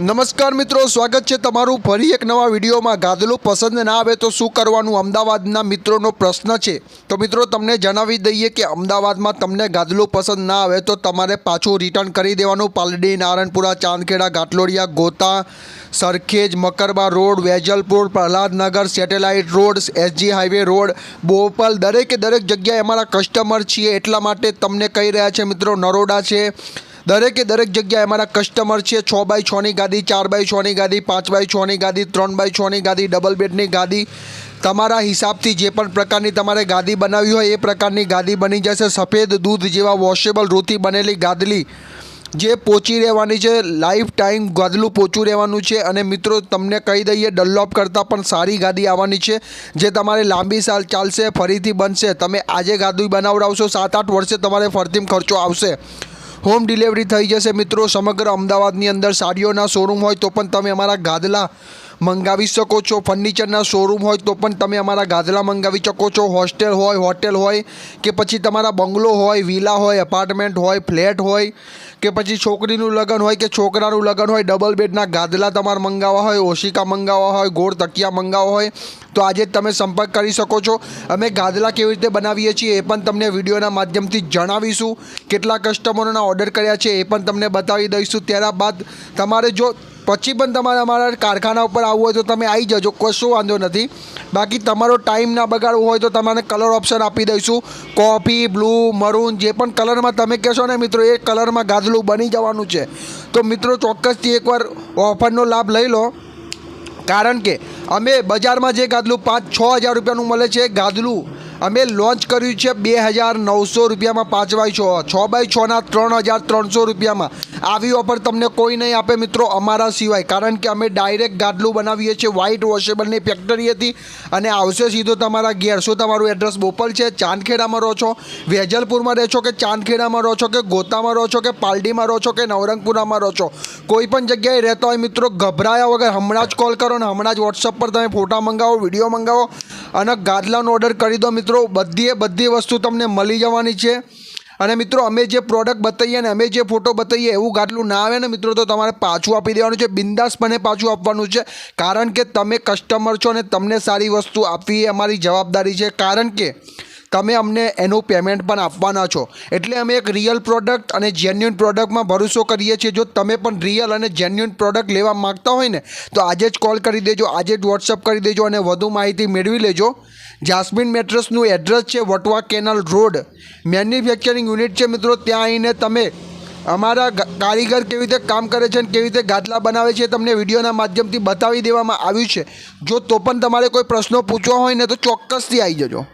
નમસ્કાર મિત્રો, સ્વાગત છે તમારું ફરી એક નવા વિડીયોમાં. ગાદલું પસંદ ના આવે તો શું કરવાનું? અમદાવાદના મિત્રોનો પ્રશ્ન છે. તો મિત્રો, તમને જણાવી દઈએ કે અમદાવાદમાં તમને ગાદલું પસંદ ના આવે તો તમારે પાછું રિટર્ન કરી દેવાનું. Paldi, Naranpura, Chandkheda, Ghatlodia, Gota, Sarkhej, Makarba road, Vejalpur, Prahladnagar, Satellite road, SG highway road, Bopal, દરેકે દરેક જગ્યાએ અમારા કસ્ટમર છીએ. એટલા માટે તમને કહી રહ્યા છે મિત્રો, નરોડા છે દરેકે દરેક જગ્યાએ અમારા કસ્ટમર છે, છ બાય છની ગાદી ચાર બાય છની ગાદી પાંચ બાય છની ગાદી ત્રણ બાય છની ગાદી ડબલ બેડની ગાદી તમારા હિસાબથી જે પણ પ્રકારની તમારે ગાદી બનાવવી હોય એ પ્રકારની ગાદી બની જશે. સફેદ દૂધ જેવા વોશેબલ રૂથી બનેલી ગાદલી જે પોચી રહેવાની છે લાઈફ ટાઈમ ગાદલું પોચું રહેવાનું છે અને મિત્રો તમને કહી દઈએ ડલ્લોપ કરતાં પણ સારી ગાદી આવવાની છે, જે તમારે લાંબી સાલ ચાલશે, ફરીથી બનશે. તમે આજે ગાદલું બનાવડાવશો, સાત આઠ વર્ષે તમારે ફરતીમ ખર્ચો આવશે. હોમ ડિલિવરી થઈ જશે મિત્રો. સમગ્ર અમદાવાદની અંદર સાડીઓના શોરૂમ હોય તો પણ તમે અમારા ગાદલા મંગાવી શકો છો. ફર્નિચરના શોરૂમ હોય તો પણ તમે અમારા ગાદલા મંગાવી શકો છો. હોસ્ટેલ હોય હોટેલ હોય કે પછી તમારા બંગલો હોય વિલા હોય એપાર્ટમેન્ટ હોય ફ્લેટ હોય કે પછી છોકરીનું લગ્ન હોય કે છોકરાનું લગ્ન હોય ડબલ બેડના ગાદલા તમારે મંગાવવા હોય, ઓશિકા મંગાવવા હોય, ગોળ તકિયા મંગાવવા હોય તો આજે તમે સંપર્ક કરી શકો છો. અમે ગાદલા કેવી રીતે બનાવીએ છીએ એ પણ તમને વિડીયોના માધ્યમથી જણાવીશું. કેટલા કસ્ટમરોના ઓર્ડર કર્યા છે એ પણ તમને બતાવી દઈશું. ત્યારબાદ તમારે જો પછી પણ તમારે અમારા કારખાના ઉપર આવવું હોય તો તમે આવી જજો, કશો વાંધો નથી. બાકી તમારો ટાઈમ ના બગાડવો હોય તો તમારે કલર ઓપ્શન આપી દઈશું. કોફી બ્લુ મરૂન જે પણ કલરમાં તમે કહેશો ને મિત્રો, એ કલરમાં ગાદલું બની જવાનું છે. તો મિત્રો, ચોક્કસથી એકવાર ઓફરનો લાભ લઈ લો. કારણ કે અમે બજારમાં જે ગાદલું પાંચ છ હજાર રૂપિયાનું મળે છે ગાદલું અમે લોન્ચ કર્યું છે બે હજાર નવસો રૂપિયામાં પાંચ બાય છ. છ બાય છના ત્રણ હજાર ત્રણસો રૂપિયામાં. આવી ઓફર તમને કોઈ નહીં આપે મિત્રો અમારા સિવાય. કારણ કે અમે ડાયરેક્ટ ગાદલું બનાવીએ છીએ વ્હાઇટ વોશેબલની ફેક્ટરી હતી. અને આવશે સીધો તમારા ઘેર. શું તમારું એડ્રેસ બોપલ છે? ચાંદખેડામાં રહો છો? વેજલપુરમાં રહો છો કે ચાંદખેડામાં રહો છો કે ગોતામાં રહો છો કે પાલડીમાં રહો છો કે નવરંગપુરામાં રહો છો? કોઈ પણ જગ્યાએ રહેતા હોય મિત્રો, ગભરાયા વગર હમણાં જ કોલ કરો ને હમણાં જ વોટ્સઅપ પર તમે ફોટા મંગાવો વીડિયો મંગાવો. અને ગાદલાનો ઓર્ડર કરી દો મિત્રો. બધીએ બધી વસ્તુ તમને મળી જવાની છે. અને મિત્રો, અમે જે પ્રોડક્ટ બતાવીએ ને, અમે જે ફોટો બતાવીએ, એવું ગાટલું ના આવે ને મિત્રો, તો તમારે પાછું આપી દેવાનું છે. બિંદાસપણે પાછું આપવાનું છે. કારણ કે તમે કસ્ટમર છો અને તમને સારી વસ્તુ આપવી એ અમારી જવાબદારી છે. કારણ કે તમે અમને એનું પેમેન્ટ પણ આપવાના છો. એટલે અમે એક રિયલ પ્રોડક્ટ અને જેન્યુન પ્રોડક્ટમાં ભરોસો કરીએ છીએ. જો તમે પણ રિયલ અને જેન્યુન પ્રોડક્ટ લેવા માગતા હોય ને, તો આજે જ કોલ કરી દેજો, આજે જ વોટ્સઅપ કરી દેજો અને વધુ માહિતી મેળવી લેજો. જાસ્મિન મેટ્રસનું એડ્રેસ છે Vatva canal road manufacturing unit છે મિત્રો, ત્યાં આવીને તમે અમારા કારીગર કેવી રીતે કામ કરે છે અને કેવી રીતે ગાદલા બનાવે છે તમને વિડીયોના માધ્યમથી બતાવી દેવામાં આવ્યું છે. જો તો પણ તમારે કોઈ પ્રશ્નો પૂછવા હોય ને, તો ચોક્કસથી આવી જજો.